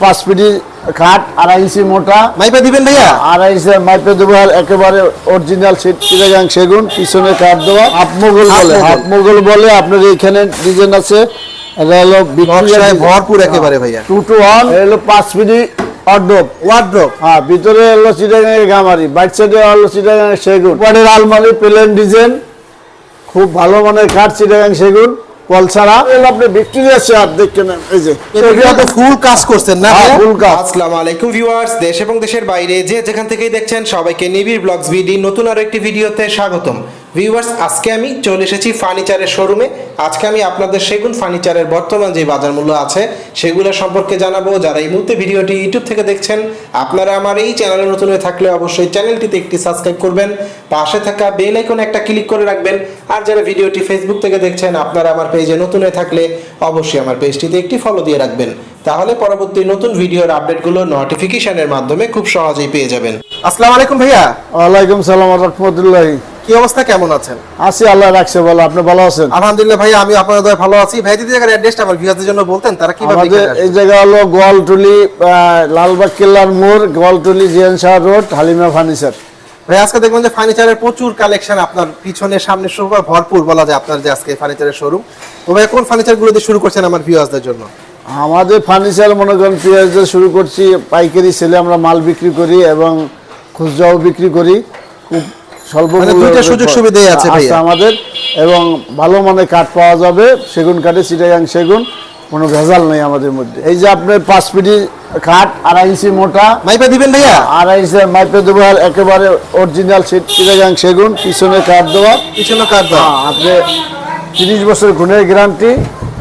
পাঁচ খাট আড়াই ইঞ্চি মোটা। মাইপা দিবেন ভাইয়া? আড়াই ইঞ্চি মাইপে দেবো আর একেবারে অরিজিনাল চিটাগাং সেগুন পিছনে দেওয়া। বলে। বলে আপনার এখানে ডিজাইন আছে। এটা হলো নকশায় ভরপুর একেবারে ভাইয়া। টু টু ওয়ান হলো পাঁচ পিটি অর্ডব ওয়ার্ড্রপ হ্যাঁ ভিতরে হলো গামারি বাইট সাইডে হলো সেগুন। আলমারি প্লেন ডিজাইন খুব ভালো মানের কাঠ চিটাগাং সেগুন। কল ছাড়া এগুলো আপনি ভিক্টোরিয়া চেয়ার দেখেন এই যে এটা তো ফুল কাজ করছেন না ফুল ভাইয়া? কাজ। আসসালামু আলাইকুম ভিউয়ার্স দেশ এবং দেশের বাইরে যে যেখান থেকেই দেখছেন সবাইকে নিবিড় ব্লগস বিডি নতুন আরও একটি ভিডিওতে স্বাগতম ভিউয়ার্স আজকে আমি চলে এসেছি ফার্নিচারের শোরুমে। আজকে আমি আপনাদের সেগুন ফার্নিচারের বর্তমান যে বাজার মূল্য আছে সেগুলো সম্পর্কে জানাব। যারা এই মুহূর্তে ভিডিওটি ইউটিউব থেকে দেখছেন আপনারা আমার এই চ্যানেলে নতুন হয়ে থাকলে অবশ্যই চ্যানেলটিতে একটি সাবস্ক্রাইব করবেন। পাশে থাকা বেল আইকন একটা ক্লিক করে রাখবেন। আর যারা ভিডিওটি ফেসবুক থেকে দেখছেন আপনারা আমার পেজে নতুন হয়ে থাকলে অবশ্যই আমার পেজটিতে একটি ফলো দিয়ে রাখবেন। তাহলে পরবর্তী নতুন ভিডিওর আপডেটগুলো নোটিফিকেশনের মাধ্যমে খুব সহজেই পেয়ে যাবেন। আসসালামু আলাইকুম ভাইয়া। ওয়ালাইকুম সালাম রহমতুল্লাহ। কি অবস্থা? কেমন আছেন? আছি আল্লাহ রাখছে বলো আপনি ভালো আছেন? আলহামদুলিল্লাহ ভাই আমি আপনাদের দয় ভালো আছি। ভাই যদি জায়গার অ্যাড্রেসটা আমার ভিউয়ারদের জন্য বলতেন তারা কীভাবে আমাদের এই জায়গা হলো গোয়ালটুলি লালবাগ কিল্লার মোড় গোয়ালটুলি জিয়ান শাহ রোড হালিমা ফার্নিচার। ভাই আজকে দেখবেন যে ফার্নিচারের প্রচুর কালেকশন আপনার পিছনে সামনে সব ভরপুর বলা যায় আপনার যে আজকে ফার্নিচারের শোরুম। তো ভাই কোন ফার্নিচারগুলো দিয়ে শুরু করছেন আমার ভিউয়ারদের জন্য? আমাদের ফার্নিচার মনে করেন পেঁয়াজ শুরু করছি পাইকারি সেলে আমরা মাল বিক্রি করি এবং খুচরাও বিক্রি করি। স্বল্প মানে দুইটা সুযোগ সুবিধাই আছে ভাইয়া। আমাদের এবং ভালো মানের কাঠ পাওয়া যাবে সেগুন কাঠে চিটাগাং সেগুন কোনো ভেজাল নেই আমাদের মধ্যে। এই যে আপনার পাঁচ পিটি কাঠ আড়াই ইঞ্চি মোটা মাইপা দিবেন ভাইয়া? আড়াই ইঞ্চি মাইপে দেবো একেবারে অরিজিনাল চিটাগাং সেগুন পিছনে কাঠ দেওয়া। পিছনে কাট দাও হ্যাঁ, আপনি তিরিশ বছর গুণের গ্যারান্টি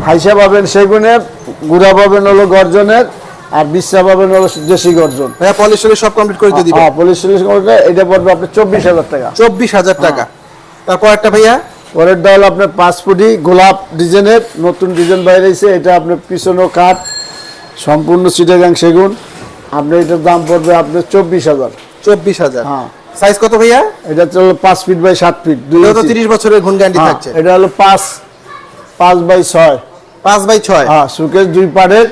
হাইসা পাবেন সেগুনের গুড়া পাবেন হলো গর্জনের আর বিশ্বা পাবেন হলো দেশি গর্জন। ভাইয়া পলিশ সব কমপ্লিট করে দিয়ে দিবেন হ্যাঁ পুলিশ করলে এটা পড়বে আপনার চব্বিশ হাজার টাকা। চব্বিশ হাজার টাকা। তারপর একটা ভাইয়া? পরের ডাল আপনার পাঁচ ফুটি গোলাপ ডিজাইনের নতুন ডিজাইন বাইরেছে এটা আপনার পিছনও কাঠ সম্পূর্ণ চিটাগাং সেগুন। আপনার এটার দাম পড়বে আপনার চব্বিশ হাজার। চব্বিশ হাজার। হ্যাঁ। সাইজ কত ভাইয়া? এটা হলো পাঁচ ফিট বাই সাত ফিট দুই তিরিশ বছরের গুণ গ্যারান্টি হ্যাঁ, থাকছে। এটা হলো পাঁচ পাঁচ বাই ছয়। পাঁচ বাই ছয়। হ্যাঁ সুকেশ দুই পাড়ের।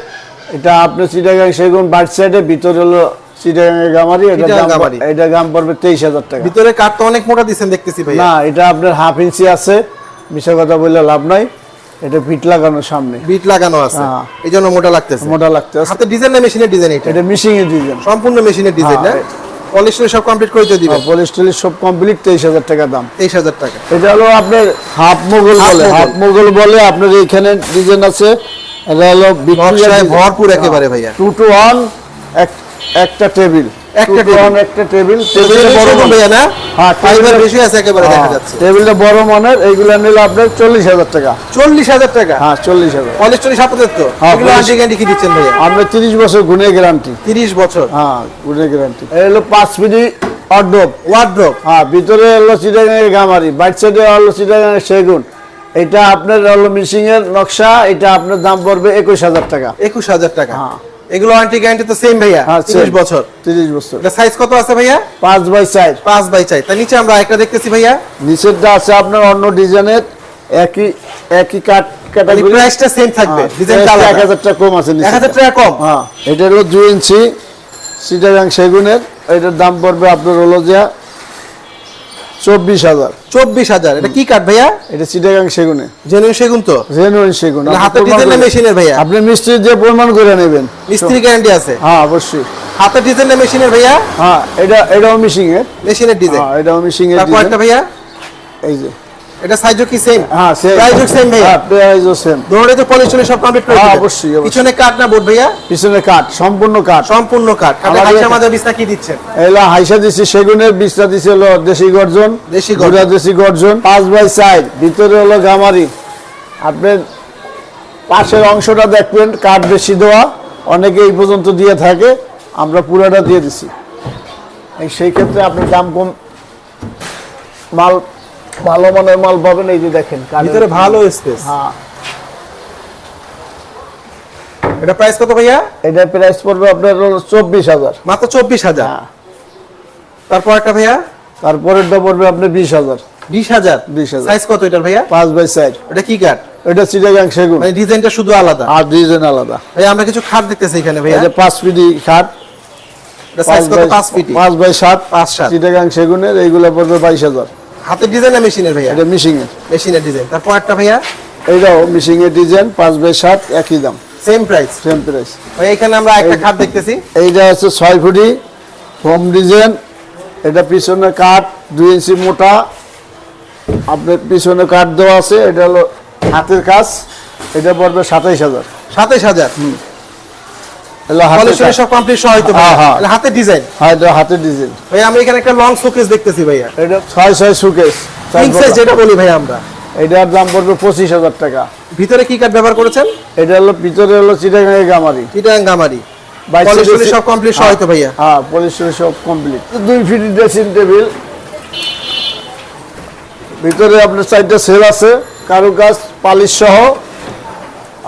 এটা আপনার চিটাগাং সেগুন বাইট সাইডে ভিতরে হলো চিটাগাং গামারি এটা চিটাগাং গামারি। এটা দাম পড়বে তেইশ হাজার টাকা। ভিতরে কাঠ তো অনেক মোটা দিচ্ছেন দেখতেছি ভাইয়া। না এটা আপনার হাফ ইঞ্চি আছে। মিশা কথা বললে লাভ নাই। এটা লাগানো সামনে। বিট লাগানো আছে। হ্যাঁ। এই জন্য মোটা লাগতেছে। মোটা হাতে ডিজাইন না মেশিনের ডিজাইন এটা? এটা মিশিং এর ডিজাইন সম্পূর্ণ মেশিনের ডিজাইন না? হ্যাঁ। পলিশ সব কমপ্লিট করে দিয়ে দিবেন? পলিশ টলিশ সব কমপ্লিট তেইশ হাজার টাকা দাম। তেইশ হাজার টাকা। এটা হলো আপনার হাফ মোগল বলে। হাফ মোগল। বলে আপনার এখানে ডিজাইন আছে। এটা হলো নকশায় ভরপুর একেবারে ভাইয়া। টু টু ওয়ান একটা টেবিল একটা একটা একটা টেবিল টেবিল বড় মানের। ভাইয়া না? হ্যাঁ, ফাইবার বেশি আছে একেবারে দেখা হ্যাঁ, যাচ্ছে। টেবিলটা বড় মানের এইগুলো নিলে আপনার চল্লিশ হাজার টাকা। চল্লিশ হাজার টাকা? হ্যাঁ চল্লিশ হাজার। আপনাদের তো হ্যাঁ, এগুলো polish- আন্টি গ্যারান্টি কি দিচ্ছেন ভাইয়া? তিরিশ বছর গুণে গ্যারান্টি তিরিশ বছর? হ্যাঁ গুণে গ্যারান্টি এই হলো পাঁচ মিনি ওয়ার্ড্রপ হ্যাঁ ভিতরে হলো চিটাগাঙের গামারি বাইট সাইডে হলো চিটাগাঙের সেগুন। এটা আপনার হলো মিশিং এর নকশা এটা আপনার দাম পড়বে একুশ হাজার টাকা। একুশ হাজার টাকা। হ্যাঁ। এগুলো আন্টি গ্যারান্টি তো সেম ভাইয়া হ্যাঁ তিরিশ বছর। তিরিশ বছর। এটা সাইজ কত আছে ভাইয়া? পাঁচ বাই চার। পাঁচ বাই চাই তার নিচে আমরা একটা দেখতেছি ভাইয়া। নিচেরটা আছে আপনার অন্য ডিজাইনের একই একই কাট ক্যাটাগরি প্রাইসটা সেম থাকবে ডিজাইনটা এক আলাদা। হাজার টাকা কম আছে এক হাজার টাকা কম? হ্যাঁ এটা হলো দুই ইঞ্চি সিটাগাং সেগুনের এটার দাম পড়বে আপনার হলো যে চব্বিশ হাজার। চব্বিশ হাজার। এটা কি কাঠ ভাইয়া? এটা সিটাগাং সেগুনে। জেনুইন সেগুন তো? জেনুইন সেগুন। হাতে ডিজাইন মেশিনের ভাইয়া? আপনি মিস্ত্রি দিয়ে প্রমাণ করে নেবেন। মিস্ত্রি গ্যারান্টি আছে? হ্যাঁ অবশ্যই। হাতে ডিজাইন মেশিনের ভাইয়া? হ্যাঁ এটা এটাও মিশিং এর মেশিনের ডিজাইন হ্যাঁ এটাও মিশিং এর তারপর একটা ভাইয়া? এই যে। এটা সাইজও কি সেম হ্যাঁ সেম প্রাইসও সেম ভাইয়া? প্রাইসও সেম দৌড়ে তো পলিশ সব কমপ্লিট করে হ্যাঁ, অবশ্যই। পিছনে কাঠ না বোর্ড ভাইয়া? পিছনে কাঠ সম্পূর্ণ কাঠ সম্পূর্ণ কাঠে আমাদের হাইসা মাঝে বিস্তা কি দিচ্ছেন এলা হাইসা দিছি সেগুনের বিছটা দিছে হলো দেশি গর্জন দেশি গর্জন। দেশি গর্জন পাঁচ বাই চার ভিতরে হলো গামারি। আপনার পাশের অংশটা দেখবেন কাঠ বেশি দেওয়া অনেকে এই পর্যন্ত দিয়ে থাকে আমরা পুরাটা দিয়ে দিছি। সেই ক্ষেত্রে আপনি দাম কম মাল ভালো মানের মাল পাবেন এই যে দেখেন ভিতরে ভালো স্পেস হ্যাঁ। এটা প্রাইস কত ভাইয়া? এটা প্রাইস পড়বে আপনার চব্বিশ হাজার। মাত্র চব্বিশ হাজার? হ্যাঁ। তারপর একটা ভাইয়া? তারপরেরটা পড়বে আপনার বিশ হাজার। বিশ হাজার? 20,000 সাইজ কত এটার ভাইয়া? পাঁচ বাই চার। এটা কি কাঠ এটা চিটাগাং সেগুন। মানে ডিজাইনটা শুধু আলাদা? আর ডিজাইন আলাদা। ভাই আমরা কিছু খাট দেখতেছি এখানে ভাইয়া। এটা পাঁচ ফিটি খাট এটা সাইজ কত? বাই- পাঁচ ফিট। পাঁচ বাই সাত। পাঁচ সাত। চিটাগাং সেগুনের এইগুলো পড়বে বাইশ হাজার। হাতের ডিজাইন না মেশিনের ভাইয়া? এটা মিশিং এর মেশিনের ডিজাইন তারপর একটা ভাইয়া? এইটাও মিশিং এর ডিজাইন পাঁচ বাই সাত একই দাম। সেম প্রাইস সেম প্রাইস ভাই এখানে আমরা একটা খাট দেখতেছি। এইটা হচ্ছে ছয় ফুটি হোম ডিজাইন এটা পিছনে কাঠ দুই ইঞ্চি মোটা। আপনার পিছনে কাঠ দেওয়া আছে এটা হলো হাতের কাজ। এটা পড়বে সাতাইশ হাজার। সাতাইশ হাজার। এগুলো হাতের কাজ। সব কমপ্লিট সহ হয়তো হ্যাঁ, হ্যাঁ। ডিজাইন হ্যাঁ এটা ডিজাইন ভাই আমরা এখানে একটা লং শোকেস দেখতেছি ভাইয়া। এটা ছয় ছয় সুকেশ কিং সাইজ যেটা বলি ভাই আমরা। এটার দাম পড়বে পঁচিশ হাজার টাকা। ভিতরে কি কাঠ ব্যবহার করেছেন? এটা হলো ভিতরে হলো গামারি। সব কমপ্লিট সহ হয়তো ভাইয়া। হ্যাঁ টলিশ সব কমপ্লিট দুই ফিট ড্রেসিং টেবিল ভিতরে আপনার চারটা সেল আছে কারুকাজ পালিশ সহ।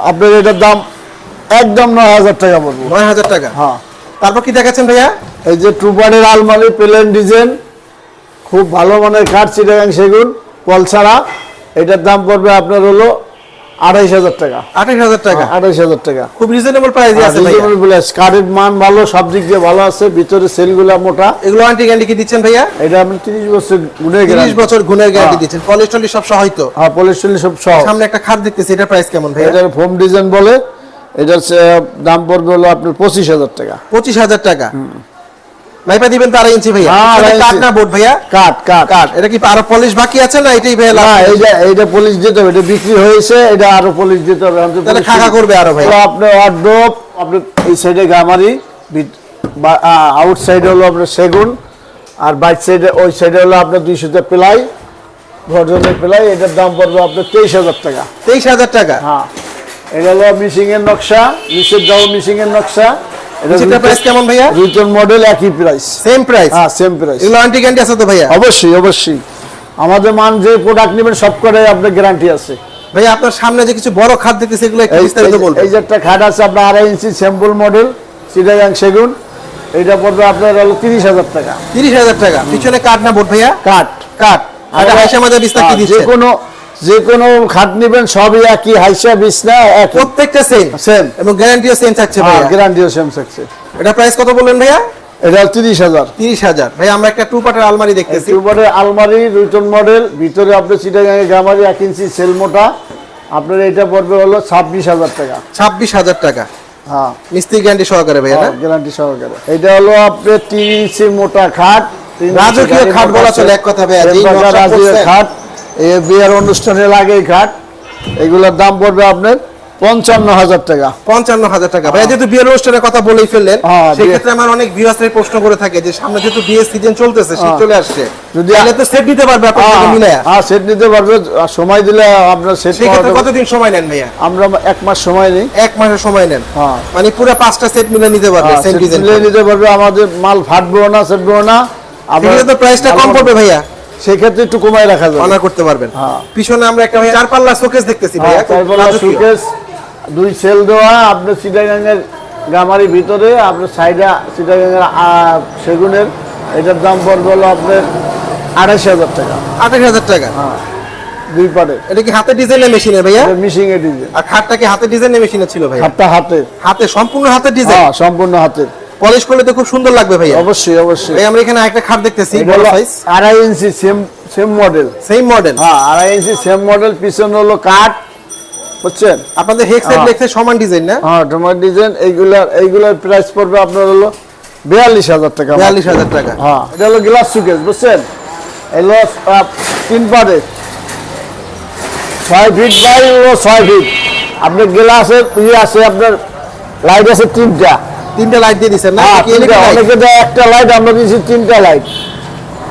আপনার এটার দাম একদম নয় হাজার টাকা পড়ব নয় হাজার টাকা? হ্যাঁ। তারপর কি দেখাচ্ছেন ভাইয়া? এই যে ট্রুপারের আলমারি প্লেন ডিজাইন খুব ভালো মানের কাঠ চিটাগাং সেগুন কল ছাড়া। এটার দাম পড়বে আপনার হলো আড়াইশ হাজার টাকা। আঠাশ হাজার টাকা? আড়াইশ হাজার টাকা। খুব রিজনেবল প্রাইসে আছে ভাইয়া। Reasonable price, কাঠের মান ভালো সব দিক দিয়ে ভালো আছে ভিতরে সেলগুলা মোটা। এগুলো আন্টি গ্যান্ডি কি দিচ্ছেন ভাইয়া? এটা আপনি তিরিশ বছর তিরিশ গেলেন বছর গুণের গ্যারান্টি হ্যাঁ। দিচ্ছেন। পলিশ টলিশ সব সহ হ্যাঁ পলিশ সব সহ। সামনে একটা খাট দেখতেছি এটা প্রাইস কেমন ভাইয়া? এটার ফোম ডিজাইন বলে এটার দাম পড়বে হলো আপনার পঁচিশ হাজার টাকা। পঁচিশ হাজার টাকা? ভাইপা দিবেন তো আড়াই ইঞ্চি ভাইয়া। হ্যাঁ, এটা আড়াই কাঠ ইঞ্চি। না বোর্ড ভাইয়া? কাঠ কাঠ। কাঠ। এটা কি আরও পলিশ বাকি আছে না এটাই ভাইয়া না এইটা এইটা পলিশ দিতে হবে এটা বিক্রি হয়েছে এটা আরও পলিশ দিতে হবে তাহলে খাকা করবে আরও ভাই আপনার ওয়ার্ড্রোপ আপনার এই সাইডে গামারি আউট সাইডে হলো আপনার সেগুন আর বাইক সাইডে ওই সাইডে হলো আপনার দুইশোতে প্লাই ভর্জনের প্লাই এটার দাম পড়বে আপনার তেইশ হাজার টাকা। তেইশ হাজার টাকা? হ্যাঁ। এটা হলো মিশিং এর নকশা নিচের দাও মিশিং এর নকশা সেটা প্রাইস কেমন ভাইয়া? রিটার্ন মডেল একই প্রাইস সেম প্রাইস হ্যাঁ সেম প্রাইস এগুলো আন্টি গ্যারান্টি আছে তো ভাইয়া? অবশ্যই অবশ্যই। আমাদের মান যে প্রোডাক্ট নেবেন সব করে আপনার গ্যারান্টি আছে। ভাইয়া আপনার সামনে যে কিছু বড় খাট দেখতেছি এগুলো একটু বিস্তারিত বলবেন। এই যে একটা খাট আছে আপনার আড়াই ইঞ্চি স্যাম্পল মডেল চিটাগাং সেগুন। এটা পড়বে আপনার হলো তিরিশ হাজার টাকা। তিরিশ হাজার টাকা। পিছনে কাঠ না বোর্ড ভাইয়া? কাঠ। কাঠ। আর আমরা- হাইসা বিস্তার কি হ্যাঁ, দিচ্ছে। যে কোনো যে কোনো খাট নেবেন সবই একই হাইসা বিছনা একই। প্রত্যেকটা সেম সেম এবং গ্যারান্টিও সেম থাকছে ভাইয়া? গ্যারান্টিও সেম থাকছে। এটা প্রাইস কত বললেন ভাইয়া? এটা তিরিশ হাজার। তিরিশ হাজার। ভাই আমরা একটা টু পার্টের আলমারি দেখতেছি। উপরে আলমারি রুটন মডেল ভিতরে আপনার চিটাগাঙে গামারি এক ইঞ্চি সেল মোটা। আপনার এটা পড়বে হলো ছাব্বিশ হাজার টাকা। ছাব্বিশ হাজার টাকা। হ্যাঁ। মিস্ত্রি গ্যারান্টি সহকারে ভাইয়া না? গ্যারান্টি সহকারে। এটা হলো আপনার তিন ইঞ্চি মোটা খাট। রাজকীয় খাট বলা চলে এক কথা রাজকীয় খাট। এই বিয়ের অনুষ্ঠানে লাগে এই খাট। এগুলোর দাম পড়বে আপনার পঞ্চান্ন হাজার টাকা। পঞ্চান্ন হাজার টাকা। ভাইয়া যেহেতু বিয়ের অনুষ্ঠানের কথা বলেই ফেললেন হ্যাঁ, সেক্ষেত্রে আমার অনেক ভিউয়ার্সের প্রশ্ন করে থাকে যে সামনে যেহেতু বিয়ের সিজন চলতেছে শীত হ্যাঁ। চলে আসছে যদি- তাহলে তো সেট নিতে পারবে আপনার হ্যাঁ সেট নিতে পারবে। আর সময় দিলে আপনার সেট সেক্ষেত্রে কতদিন সময় নেন ভাইয়া? আমরা এক মাস সময় নেই। এক মাসের সময় নেন। হ্যাঁ। মানে পুরো পাঁচটা সেট মিলে নিতে পারবে হ্যাঁ, সেম ডিজাইন মিলিয়ে নিতে পারবে। আমাদের মাল ফাটবেও না সেটবেও না। সেক্ষেত্রে তো প্রাইসটা কম পড়বে ভাইয়া। সেক্ষেত্রে একটু কমাই রাখা যাবে। অনার করতে পারবেন। হ্যাঁ। পিছনে আমরা একটা চার পাল্লা শোকেস দেখতেছি হ্যাঁ, রাজকীয়। দুই সেল দেওয়া আপনার চিটাগাঙের গামারির ভিতরে আপনার সাইডে চিটাগাঙের আহ, সেগুনের এটার দাম পড়বে হলো আপনার আড়াইশ হাজার টাকা। আঠাশ হাজার টাকা? হ্যাঁ দুই পারে এটা কি হাতে ডিজাইনের মেশিনে ভাইয়া? মিশিং এ ডিজাইন। আর খাটটা কি হাতে ডিজাইনের মেশিনে ছিল ভাইয়া? হাতটা হাতে। হাতে সম্পূর্ণ হাতে ডিজাইন? হ্যাঁ সম্পূর্ণ হাতের। পলিশ করলে তো খুব সুন্দর লাগবে ভাই অবশ্যই অবশ্যই। ভাই আমরা এখানে একটা খাট দেখতেছি বড় সাইজ আড়াই inch same same model same model হ্যাঁ আড়াই ইঞ্চি সেম মডেল পিছনে হলো কাঠ বুঝছেন? আপনাদের হেক্স হ্যাঁ। লেখছে সমান ডিজাইন না? হ্যাঁ তোমার ডিজাইন এইগুলার এইগুলার প্রাইস পড়বে আপনার হলো বিয়াল্লিশ হাজার টাকা বিয়াল্লিশ হাজার টাকা। হ্যাঁ এটা হলো গ্লাস সুকেস বুঝছেন? এগুলো তিন পারে। ছয় ফিট বাই ছয় ফিট আপনার গ্লাসের ইয়ে আছে আপনার লাইট আছে তিনটা। তিনটা লাইট দিয়ে দিচ্ছেন না? হ্যাঁ? অনেকে দেয় একটা লাইট আমরা দিয়েছি তিনটা লাইট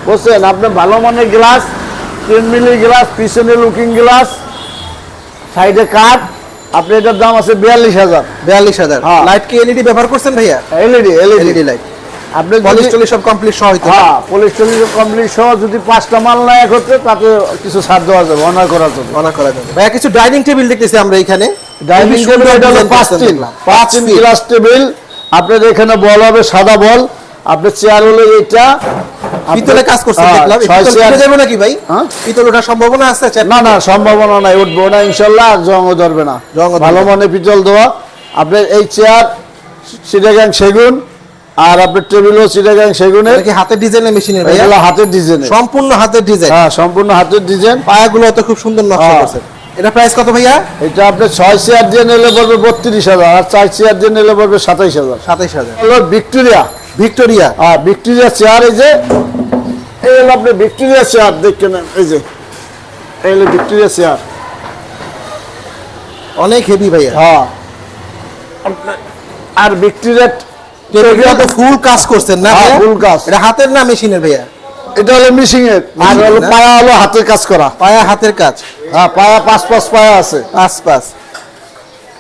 বুঝছেন আপনার ভালো মানের গ্লাস তিন মিলি গ্লাস পিছনে লুকিং গ্লাস সাইডে কাঠ আপনি এটার দাম আছে বিয়াল্লিশ হাজার। বিয়াল্লিশ হাজার। হ্যাঁ। লাইট কি এলইডি ব্যবহার করছেন ভাইয়া? এলইডি এলইডি লাইট আপনি পলিশ টলিশ সব কমপ্লিট সহ হইতো হ্যাঁ পুলিশ টলিশ কমপ্লিট সহ যদি পাঁচটা মাল না এক হচ্ছে তাতে কিছু ছাড় দেওয়া যাবে অনার করা যাবে মনে করা যাবে ভাইয়া কিছু ডাইনিং টেবিল দেখতেছি আমরা এখানে। ডাইনিং টেবিল এটা হলো পাঁচ তিন পাঁচ তিন গ্লাস টেবিল আপনার এখানে বল হবে সাদা বল। আপনার চেয়ার হলো এইটা। পিতলে কাজ করছেন হ্যাঁ, দেখলাম। উঠে যাবে নাকি ভাই? হ্যাঁ? পিতল ওঠার সম্ভাবনা আছে না না সম্ভাবনা নাই উঠবো না ইনশাল্লাহ আর জঙ্গ ধরবে না। ভালো। মানে পিতল দেওয়া। আপনার এই চেয়ার সিটাগাং সেগুন আর আপনার টেবিলও সিটাগাং সেগুনের। এটা কি হাতের ডিজাইনের মেশিনের এগুলো হাতের ডিজাইনের সম্পূর্ণ হাতের ডিজাইন হ্যাঁ সম্পূর্ণ হাতের ডিজাইন পায়াগুলো তো খুব সুন্দর নকশা হ্যাঁ। এটা প্রাইস কত ভাইয়া? এটা আপনার ছয় চেয়ার দিয়ে নিলে পড়বে বত্রিশ হাজার আর চার চেয়ার দিয়ে নিলে পড়বে সাতাইশ হাজার। সাতাইশ হাজার। হলো ভিক্টোরিয়া। ভিক্টোরিয়া? হ্যাঁ ভিক্টোরিয়া চেয়ার এই যে এই হলো আপনি ভিক্টোরিয়া চেয়ার দেখে নেন এই যে এই হলো ভিক্টোরিয়া চেয়ার। অনেক হেভি ভাইয়া। হ্যাঁ। আর ভিক্টোরিয়া ফুল কাজ করছেন না হ্যাঁ, ভাইয়া? full কাজ। এটা হাতের না মেশিনের ভাইয়া? এটা হলো মিশিং এর আর হলো পায়া হলো হাতের কাজ করা। পায়া হাতের কাজ। হ্যাঁ পায়া পাঁচ পাঁচ পায়া আছে। পাঁচ পাঁচ।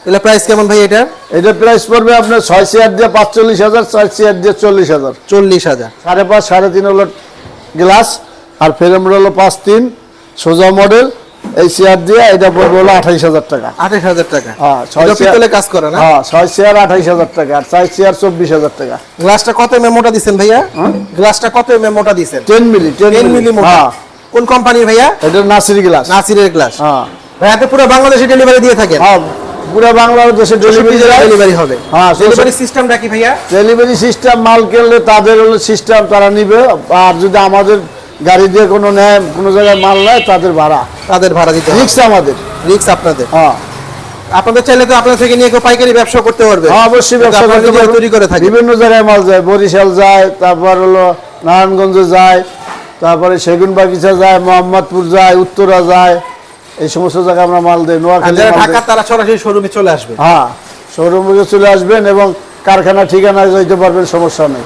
এটা প্রাইস কেমন ভাই এটা এটা প্রাইস পড়বে আপনার ছয় চেয়ার দিয়ে পাঁচচল্লিশ হাজার ছয় চেয়ার দিয়ে চল্লিশ হাজার। চল্লিশ হাজার। সাড়ে পাঁচ সাড়ে তিন হলো গ্লাস আর ফ্রেম হলো পাঁচ তিন সোজা মডেল এই চেয়ার দিয়ে এটা পড়বে হলো আঠাইশ হাজার টাকা। আঠাশ হাজার টাকা। হ্যাঁ ছয় পিতলে কাজ করে না? হ্যাঁ ছয় চেয়ার আঠাইশ হাজার টাকা আর চার চেয়ার চব্বিশ হাজার টাকা। গ্লাসটা কত মেমোটা দিছেন ভাইয়া? গ্লাসটা কত মেমোটা দিছেন? Ten milli ten milli. মোটা। হ্যাঁ। কোন কোম্পানির ভাইয়া? এটা নাসির গ্লাস নাসিরের গ্লাস হ্যাঁ। ভাইয়া তো পুরো বাংলাদেশে ডেলিভারি দিয়ে থাকেন? হ্যাঁ পুরো বাংলাদেশে ডেলিভারি ডেলিভারি হবে। হ্যাঁ, ডেলিভারি সিস্টেমটা কি ভাইয়া? ডেলিভারি সিস্টেম মাল কিনলে তাদের হলো সিস্টেম তারা নিবে। আর যদি আমাদের গাড়ি দিয়ে কোনো নেয় কোনো জায়গায় মাল নেয় তাদের ভাড়া। তাদের ভাড়া দিতে রিক্স আমাদের। রিক্স আপনাদের। হ্যাঁ। আপনাদের চাইলে তো আপনাদের থেকে নিয়ে কেউ পাইকারি ব্যবসা করতে পারবে। হ্যাঁ, অবশ্যই ব্যবসা করতে পারব। তৈরি করে থাকি। বিভিন্ন জায়গায় মাল যায়। বরিশাল যায় তারপর হলো নারায়ণগঞ্জ যায় তারপরে সেগুন বাগিচা যায় মোহাম্মদপুর যায় উত্তরা যায়। এই সমস্ত জায়গায় আমরা মাল দিই। নোয়াখালী ঢাকা তারা সরাসরি শোরুমে চলে আসবে। হ্যাঁ শোরুমে চলে আসবেন এবং কারখানা ঠিকানায় যাইতে পারবেন সমস্যা নেই।